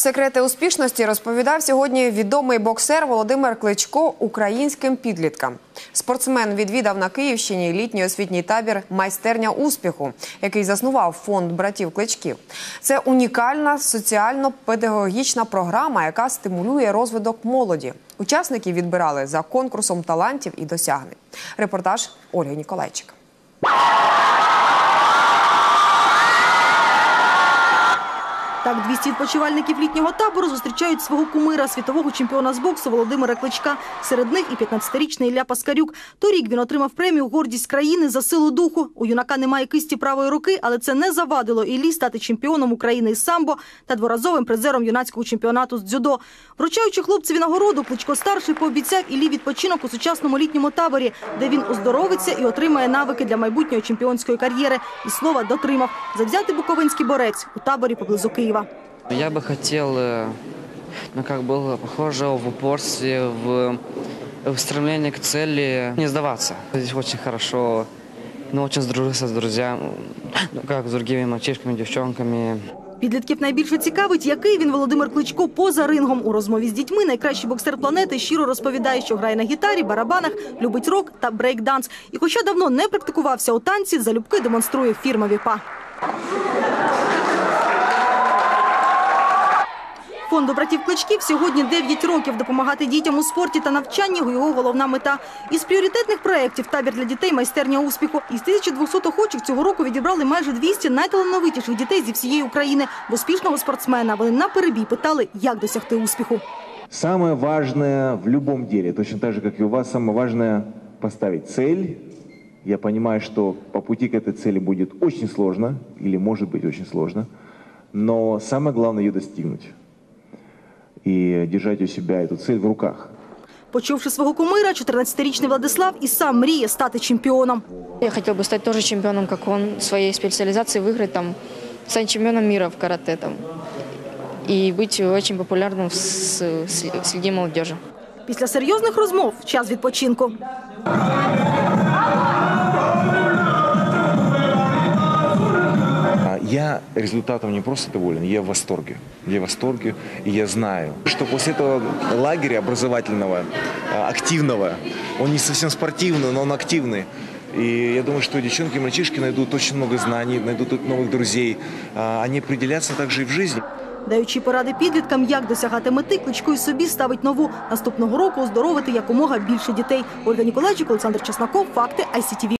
Секрети успішності розповідав сьогодні відомий боксер Володимир Кличко українським підліткам. Спортсмен відвідав на Київщині літній освітній табір Майстерня успіху, який заснував фонд братів Кличків. Це унікальна соціально-педагогічна програма, яка стимулює розвиток молоді. Учасники відбирали за конкурсом талантів і досягнень. Репортаж Ольги Ніколайчик. Так, 200 відпочивальників літнього табору зустрічають свого кумира, світового чемпіона з боксу Володимира Кличка. Серед них і 15-річний Ілля Паскарюк. Торік він отримав премію «Гордість країни» за силу духу. У юнака немає кисті правої руки, але це не завадило Іллі стати чемпіоном України із самбо та дворазовим призером юнацького чемпіонату з дзюдо. Вручаючи хлопцеві нагороду, Кличко-старший пообіцяв Іллі відпочинок у сучасному літньому таборі, де він оздоровиться і отримає навики для майбутньої чемпіонської кар'єри. І слова дотримав. Завзятий буковинський борець у таборі поблизу Києва. Я бы хотел, э, ну как было похоже, в упорстве, в, в стремлении к цели не сдаваться. Здесь очень хорошо, ну очень сдружился с друзьями, ну как с другими мальчишками, девчонками. Підлітків найбільше цікавить, який він Володимир Кличко поза рингом. У розмові з дітьми найкращий боксер планети щиро розповідає, що грає на гітарі, барабанах, любить рок та брейк-данс. І хоча давно не практикувався у танці, залюбки демонструє фірмові па. Фонду братів Кличків сьогодні 9 років допомагати дітям у спорті та навчанні – його головна мета. Із пріоритетних проєктів табір для дітей майстерня успіху. Із 1200 охочих цього року відібрали майже 200 найталановитіших дітей зі всієї України. В успішного спортсмена вони на перебій питали, як досягти успіху. Самое важное в любом деле, точно так же, как и у вас, самое важное поставить цель. Я понимаю, что по пути к этой цели будет очень сложно, или может быть очень сложно, но самое главное ее достигнуть и держать у себя эту цель в руках. Почувши свого кумира, 14-річний Владислав і сам мріє стати чемпіоном. Я хотел бы стать тоже чемпионом, как он, своей специализации выиграть там, стать чемпионом мира в карате там и быть очень популярным в с- с- среди молодежи. Після серйозних розмов – час відпочинку. Я результатом не просто доволен, я в восторге. Я в восторге, и я знаю, что после этого лагеря образовательного, а, активного, он не совсем спортивный, но он активный. И я думаю, что девчонки и мальчишки найдут очень много знаний, найдут новых друзей. А, Они определятся также и в жизни. Даючи поради підліткам, як досягати мети, Кличко й собі ставить нову. Наступного року оздоровити якомога більше дітей. Ольга Ніколайчик, Олександр Чесноков, Факти, ICTV.